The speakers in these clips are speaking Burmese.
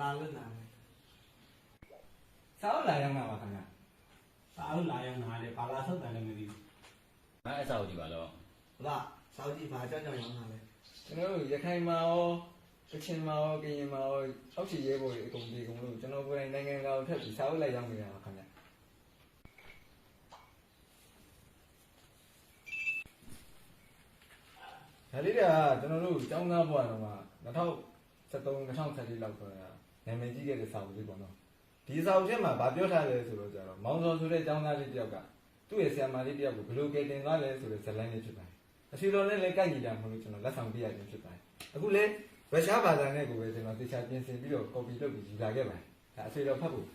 လာလို့နာမယ်စာအုပ်လာရောက်မှာပါခင်ဗျာစာအုပ်လာရောက်နာတယ်ဘာလာဆုတ်တယ်လည်းမသိဘူးငါအဆောက်ဒီပါတော့ဟုတ်လားစာအုပ်ကြီးဘာကြောင့်ကြောင့်ရောက်နာလဲကျွန်တော်တို့ရခိုင်မှာရောကချင်မှာရောကရင်မှာရောအောက်ခြေရဲဘော်တွေအကုန်ပြေကုန်လို့ကျွန်တော်ကိုယ်တိုင်နိုင်ငံကောင်ထက်ပြီးစာအုပ်လိုက်ရောက်နေတာပါခင်ဗျာဒါလေးကကျွန်တော်တို့ကျောင်းသားဘဝတော့မှ 2013 2014လောက်ဆိုရင်နာမည်ကြီးခဲ့တဲ့စာအုပ်လေးပေါ့နော်ဒီစာအုပ်ထဲမှာဗာပြောထားတယ်ဆိုတော့ကျတော့မောင်စောဆိုတဲ့ကျောင်းသားလေးတယောက်ကသူ့ရဲ့ဆရာမလေးတယောက်ကိုဘယ်လိုကယ်တင်သွားလဲဆိုတဲ့ဇာတ်လမ်းလေးဖြစ်ပါတယ်အစီတော်နဲ့လည်းကိုက်ညီတာမဟုတ်လို့ကျွန်တော်လက်ဆောင်ပြရခြင်းဖြစ်ပါတယ်အခုလေရုရှားဘာသာနဲ့ကိုပဲကျွန်တော်သေချာပြင်ဆင်ပြီးတော့ copy လုပ်ပြီးယူလာခဲ့ပါတယ်ဒါအစီတော်ဖတ်ဖို့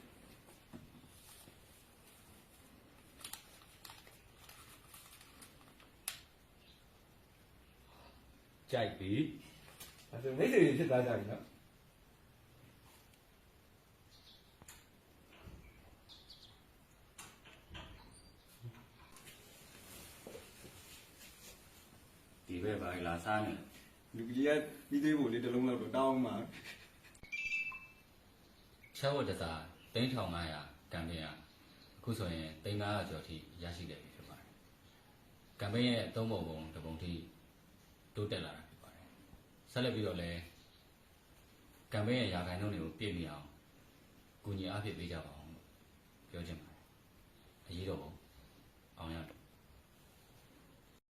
ကြိုက်ပြီ ဒါဆိုမိတ်ဆွေတွေဖြစ်သွားကြပြီနော်ဒီဘက်ပါလာစားနေလူကြီးကပြီးသေးဖို့လေတစ်လုံးလောက်တော့တောင်းမှာချက်ဝတ်တစား3500ကမ်ပိန်းကအခုဆိုရင်3500ကျော်ထိရရှိခဲ့ပြီဖြစ်ပါတယ်ကမ်ပိန်းရဲ့သုံးပုံပုံတစ်ပုံထိတိုးတက်လာတာဖြစ်ပါတယ် ဆက်လက်ပြီးတော့လည်းကမ်ပိန်းရဲ့ရာခိုင်နှုန်းတွေကိုပြည့်မီအောင်ကူညီအားဖြည့်ပေးကြပါအောင်လို့ပြောချင်ပါတယ်အရေးတော်ပုံအောင်ရတယ်